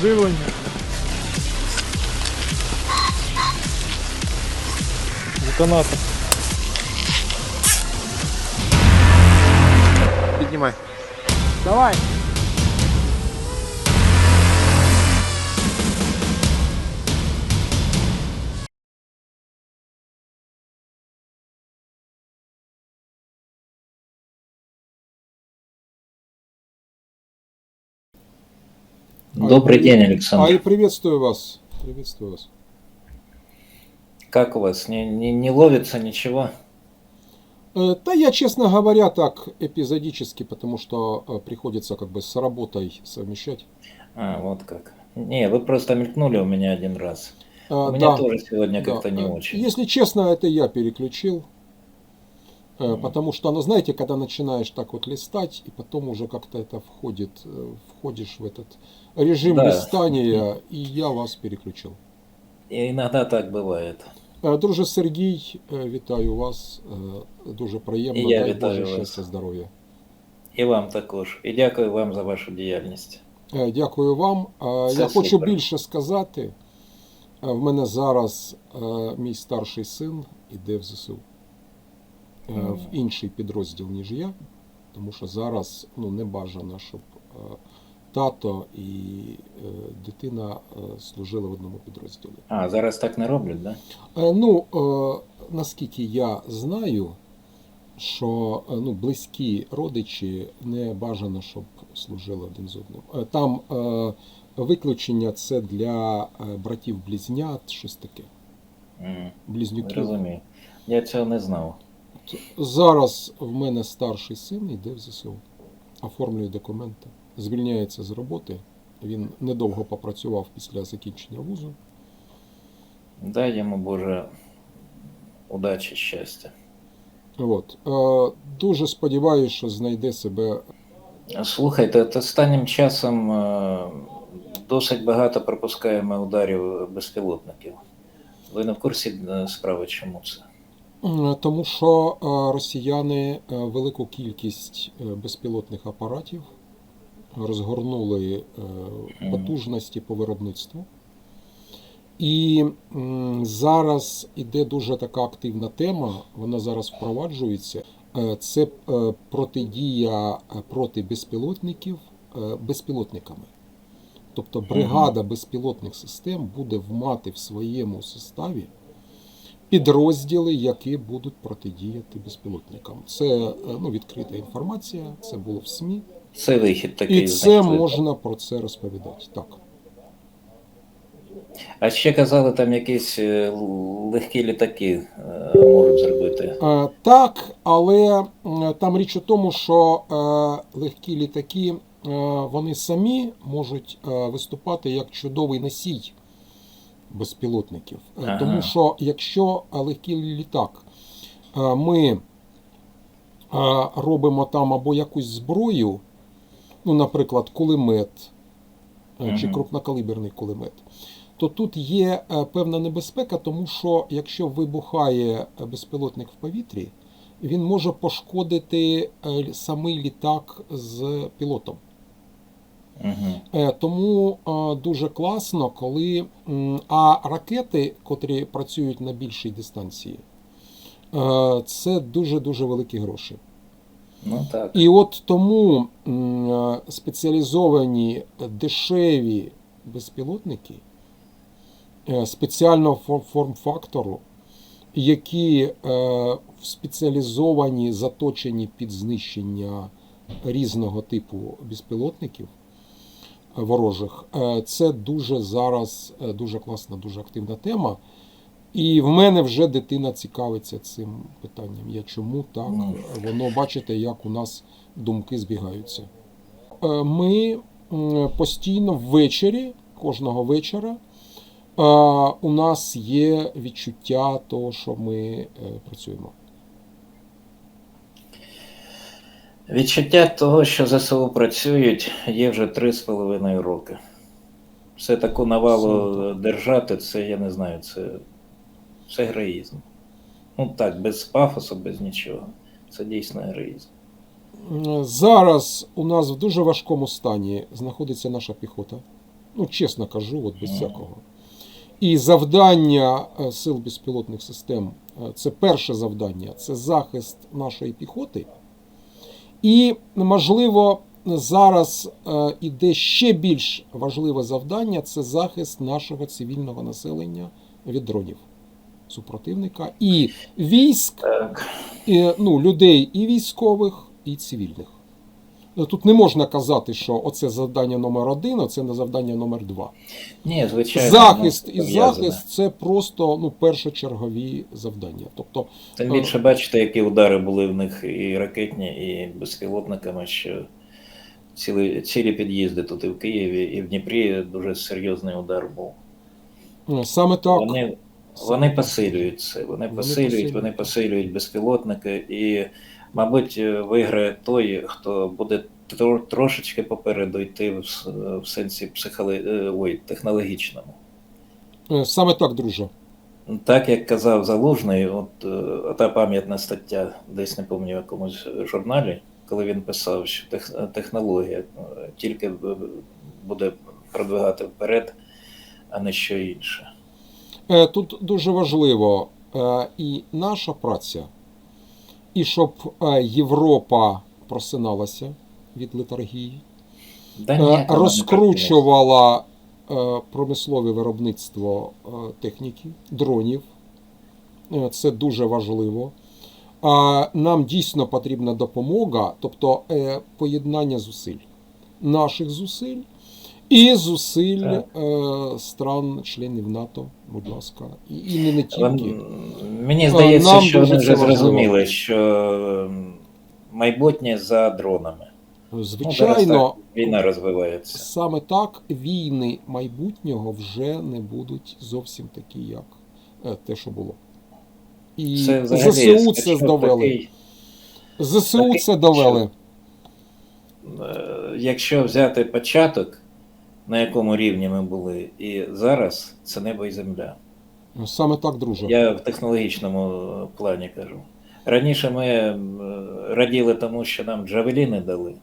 обживлення. За канатом. Піднімай. Давай. Добрый Ай, день. Александр. Ай, приветствую вас. Приветствую вас. Как у вас? Не, не, не ловится ничего? Э, Да я, честно говоря, так эпизодически, потому что э, приходится как бы с работой совмещать. А, вот как. Не, вы просто мелькнули у меня один раз. Э, У меня да, тоже сегодня да. как-то не Э, очень. Если честно, это я переключил. Э, Мгм. Потому что, ну, знаете, когда начинаешь так вот листать, и потом уже как-то это входит, э, входишь в этот режим Да. листания, и я вас переключил. И иногда так бывает. Е, Друже Сергій, е, вітаю вас. Е, Дуже приємно. І я Дай вітаю Боже вас. щастя, здоров'я. І вам також. І дякую вам за вашу діяльність. Е, Дякую вам. Е, Це Я хочу супер. більше сказати. Е, В мене зараз е, мій старший син іде в ЗСУ Е, Мгм. В інший підрозділ, ніж я, тому що зараз ну, не бажано, щоб е, тато і е, дитина е, служили в одному підрозділі. А, зараз так не роблять, да? Е, Ну, е, наскільки я знаю, що е, ну, близькі родичі не бажано, щоб служили один з одним. Е, Там е, виключення це для е, братів-близнят, щось таке. М, Близнюків. Розумію. Я цього не знав. Зараз в мене старший син йде в ЗСУ, оформлює документи, звільняється з роботи. Він недовго попрацював після закінчення вузу. Дай йому Боже удачі, щастя. От. Е, Дуже сподіваюся, що знайде себе Слухайте, от останнім часом е, досить багато пропускаємо ударів безпілотників. Ви не в курсі е, справи, чому це? М, Тому що е, росіяни е, велику кількість е, безпілотних апаратів розгорнули е, потужності по виробництву. І зараз іде дуже така активна тема, вона зараз впроваджується. Е, Це е, протидія е, проти безпілотників е, безпілотниками. Тобто бригада безпілотних систем буде мати в своєму составі підрозділи, які будуть протидіяти безпілотникам. Це е, ну, відкрита інформація, це було в СМІ, Це вихід такий. і це можна про це розповідати. Так. А ще казали, там якісь е, легкі літаки е, можуть зробити. Так, але там річ у тому, що легкі літаки вони самі можуть виступати як чудовий носій безпілотників. Е, Ага. Тому що якщо е, легкий літак е, ми робимо там або якусь зброю, ну, наприклад, кулемет е, чи крупнокаліберний кулемет, то тут є певна небезпека, тому що якщо вибухає безпілотник в повітрі, він може пошкодити самий літак з пілотом. Угу. Е, Тому е, дуже класно, коли а ракети, котрі працюють на більшій дистанції, е, це дуже дуже великі гроші. Ну так. І от тому спеціалізовані дешеві безпілотники спеціального форм-фактору, які спеціалізовані, заточені під знищення різного типу безпілотників ворожих, е, це дуже зараз е, дуже класна, дуже активна тема. І в мене вже дитина цікавиться цим питанням. Я чому так? Ну. Воно бачите, як у нас думки збігаються. Е, Ми постійно ввечері, кожного вечора, у нас є відчуття того, що ми працюємо. Відчуття того, що ЗСУ працюють, є вже три з половиною роки. Все таку навалу Саме держати, це я не знаю, це, це героїзм. Ну так, без пафосу, без нічого. Це дійсно героїзм. Зараз у нас в дуже важкому стані знаходиться наша піхота. Ну, чесно кажу, от без всякого. І завдання е, сил безпілотних систем е, це перше завдання це захист нашої піхоти. І, можливо, зараз е, іде ще більш важливе завдання це захист нашого цивільного населення від дронів супротивника і військ, і, ну, людей і військових, і цивільних. Ну, Тут не можна казати, що оце завдання номер один, а це не завдання номер два. Ні, звичайно. Захист і пов'язане. захист це просто ну, першочергові завдання. Тобто, Тим більше бачите, які удари були в них і ракетні, і безпілотниками, що цілі, цілі під'їзди тут і в Києві, і в Дніпрі дуже серйозний удар був. е, саме так. Вони, вони посилюють це, вони посилюють. вони посилюють безпілотники, і, мабуть, виграє той, хто буде тро- трошечки попереду йти в, в сенсі психоло... е, ой, технологічному. Е, Саме так, друже. Так як казав Залужний, от е, та пам'ятна стаття, десь не пам'ятаю в якомусь журналі, коли він писав, що тех, технологія е, тільки е, буде продвигати вперед, а не що інше. Е, Тут дуже важливо е, і наша праця, і щоб е, Європа просиналася від летаргії, Да е, розкручувала е, промислове виробництво техніки, дронів. Це дуже важливо. Нам дійсно потрібна допомога, тобто поєднання зусиль, наших зусиль і зусиль е, стран-членів НАТО, будь ласка, і, і не, не тільки. Мені здається, Нам що вони вже важливо. зрозуміли, що майбутнє за дронами. Ну, Звичайно, так війна розвивається. саме так війни майбутнього вже не будуть зовсім такі, як е, те, що було. І Це взагалі ЗСУ це скачок довели. такий, ЗСУ такий це довели. Е, Якщо взяти початок, на якому рівні ми були, і зараз це небо і земля. Саме так, друже. Я в технологічному плані кажу. Раніше ми е, раділи тому, що нам джавеліни дали.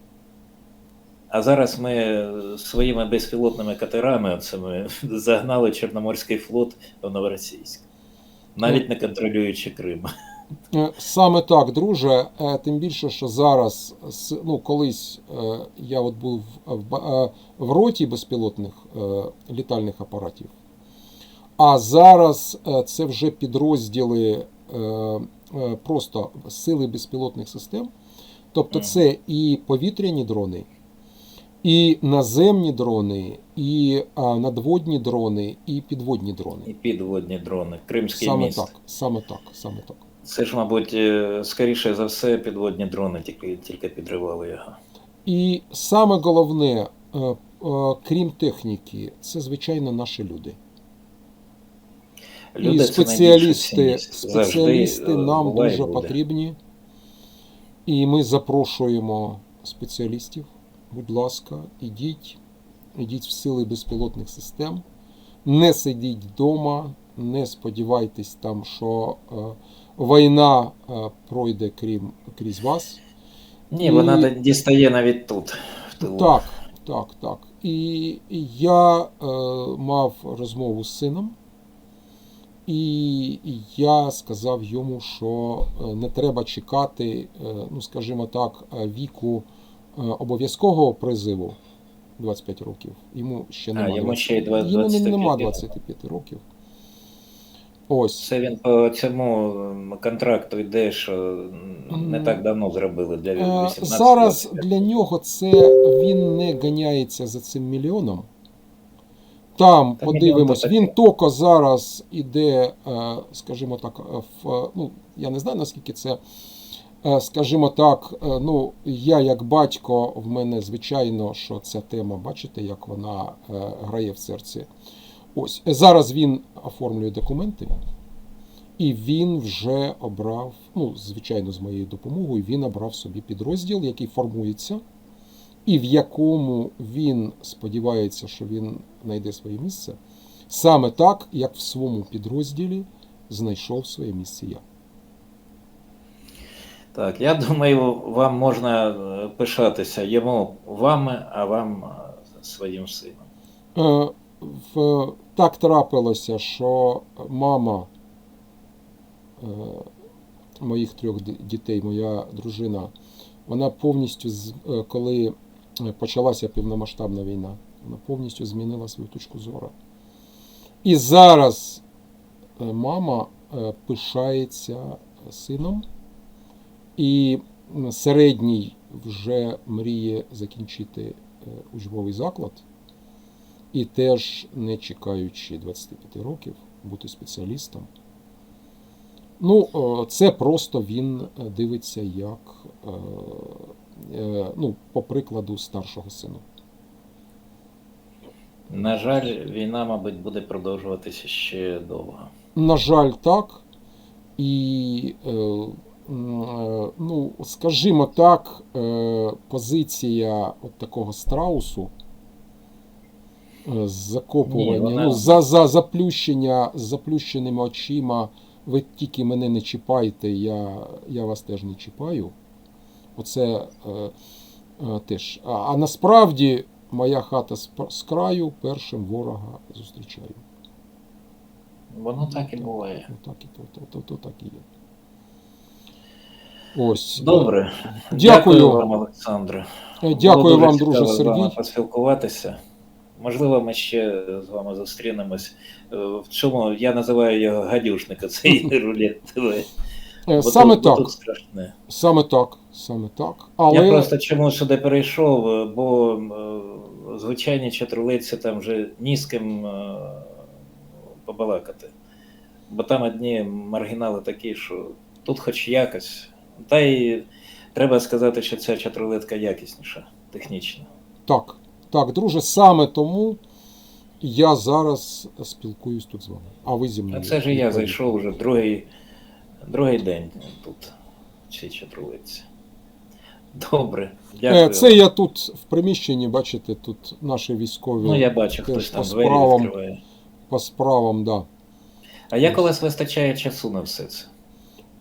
А зараз ми своїми безпілотними катерами оцими загнали Чорноморський флот в Новоросійськ, навіть не контролюючи Крим. Е, Саме так, друже. Е, Тим більше, що зараз, ну, колись е, я от був в, в роті безпілотних літальних апаратів, а зараз це вже підрозділи просто сили безпілотних систем. Тобто це і повітряні дрони, і наземні дрони, і надводні дрони, і підводні дрони. І підводні дрони, Кримський Саме міст. так, саме так, саме так. Це ж, мабуть, е, скоріше за все, підводні дрони тільки, тільки підривали його. І саме головне, е, е, крім техніки, це звичайно наші люди. Люди і спеціалісти, спеціалісти нам дуже буде. потрібні. І ми запрошуємо спеціалістів. Будь ласка, ідіть, ідіть в сили безпілотних систем. Не сидіть вдома, не сподівайтесь там, що е, війна е, пройде крім, крізь вас. Ні, вона І- дістає навіть тут, в тилу. Так, так, так. І я е, мав розмову з сином, і я сказав йому, що е, не треба чекати, е, ну скажімо так, віку е, обов'язкового призиву 25 років. Йому ще А, немає. йому ще й два- йому не- 25 нема 25 років. Ось. Це він по цьому контракту йде, що не так давно зробили для Е, 18 Зараз для нього це він не ганяється за цим мільйоном. Там Та подивимось, мільйон він то тільки зараз іде, е, скажімо так, е, в е, ну я не знаю наскільки це, е, скажімо так, е, ну я як батько, в мене звичайно, що ця тема, бачите, як вона е, грає в серці. Ось зараз він оформлює документи. І він вже обрав, ну, звичайно, з моєю допомогою, він обрав собі підрозділ, який формується, і в якому він сподівається, що він знайде своє місце, саме так, як в своєму підрозділі знайшов своє місце я. Так, я думаю, вам можна е, пишатися йому вами, а вам е, своїм сином. В, так трапилося, що мама е, моїх трьох дітей, моя дружина, вона повністю, е, коли е, почалася повномасштабна війна, вона повністю змінила свою точку зору. І зараз е, мама пишається сином, і середній вже мріє закінчити учбовий заклад. І теж, не чекаючи 25 років, бути спеціалістом. Ну, е, це просто він е, дивиться як, е, ну, по прикладу старшого сина. На жаль, війна, мабуть, буде продовжуватися ще довго. На жаль, так. І, ну, скажімо так, позиція от такого страусу закопування, Ні, вона- ну, за, за заплющення з заплющеними очима, ви тільки мене не чіпайте, я, я вас теж не чіпаю. Оце е, е, теж. А, а насправді моя хата з, пр- з краю першим ворога зустрічаю. Воно так і буває. Отак і то, то, то, так і є. Ось. Добре. Дякую. вам, Олександре. Е, Дякую Було дуже вам, друже цікаво з вами Сергій. поспілкуватися. Можливо, ми ще з вами зустрінемось. Е, В чому я називаю його гадюшника, цей рулет ТВ. Саме бо так, страшне. саме так, саме так. Я просто чому сюди перейшов, е, бо е, звичайні чатрулиці там вже ні з ким побалакати. Бо там одні маргінали такі, що тут хоч якось. Та й треба сказати, що ця чатрулетка якісніша, технічно. так, так, друже, саме тому я зараз спілкуюсь тут з вами. А ви зі мною. А це ж я зайшов уже другий, другий день тут, цій чатрулиці. Добре, дякую. Е, Це я тут в приміщенні, бачите, тут наші військові Ну, я бачу, хтось там по двері справам. відкриває. по справам, да. А як у вас вистачає часу на все це?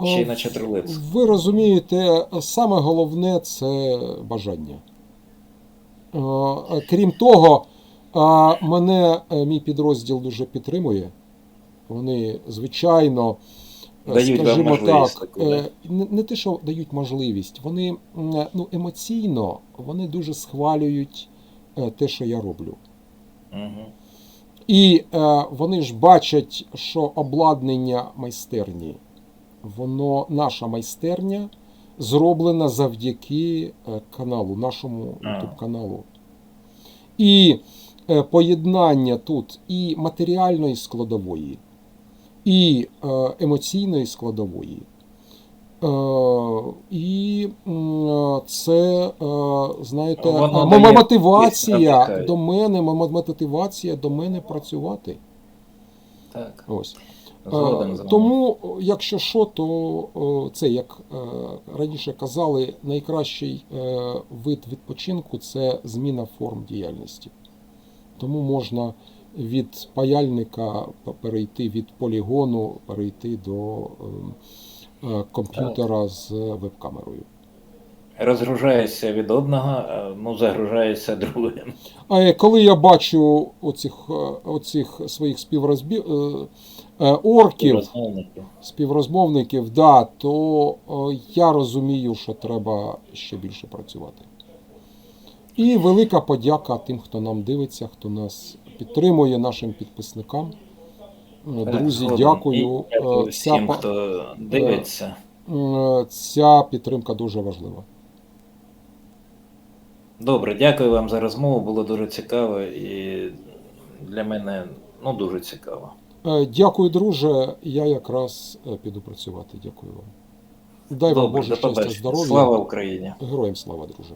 Ще й на чатрулиці? Ви розумієте, саме головне це бажання. Е, Крім того, е, мене е, мій підрозділ дуже підтримує. Вони, звичайно, Дають скажімо так, не, не те, що дають можливість, вони ну, емоційно вони дуже схвалюють те, що я роблю. Угу. І е, вони ж бачать, що обладнання майстерні, воно, наша майстерня зроблена завдяки е, каналу, нашому. YouTube каналу. І е, поєднання тут і матеріальної складової, і е, емоційної складової. І це, знаєте, дає мотивація до мене, мотивація до мене працювати. Так, Ось. Згоден Е, з вами. Тому, якщо що, то це, як е, раніше казали, найкращий е, вид відпочинку це зміна форм діяльності. Тому можна від паяльника перейти від полігону, перейти до ем, е, комп'ютера з веб-камерою. Розгружається від одного, ну загружається другим. А е, коли я бачу оцих, е, оцих своїх співрозбі... е, орків, Розмовників. співрозмовників, да, то е, я розумію, що треба ще більше працювати. І велика подяка тим, хто нам дивиться, хто нас підтримує, нашим підписникам. Е, Друзі, дякую. Дякую Ця, всім, хто дивиться. ця підтримка дуже важлива. Добре, дякую вам за розмову. Було дуже цікаво і для мене ну, дуже цікаво. Е, Дякую, друже. Я якраз е, піду працювати. Дякую вам. Дай вам Боже щастя, здоров'я. Слава Україні! Героям слава, друже.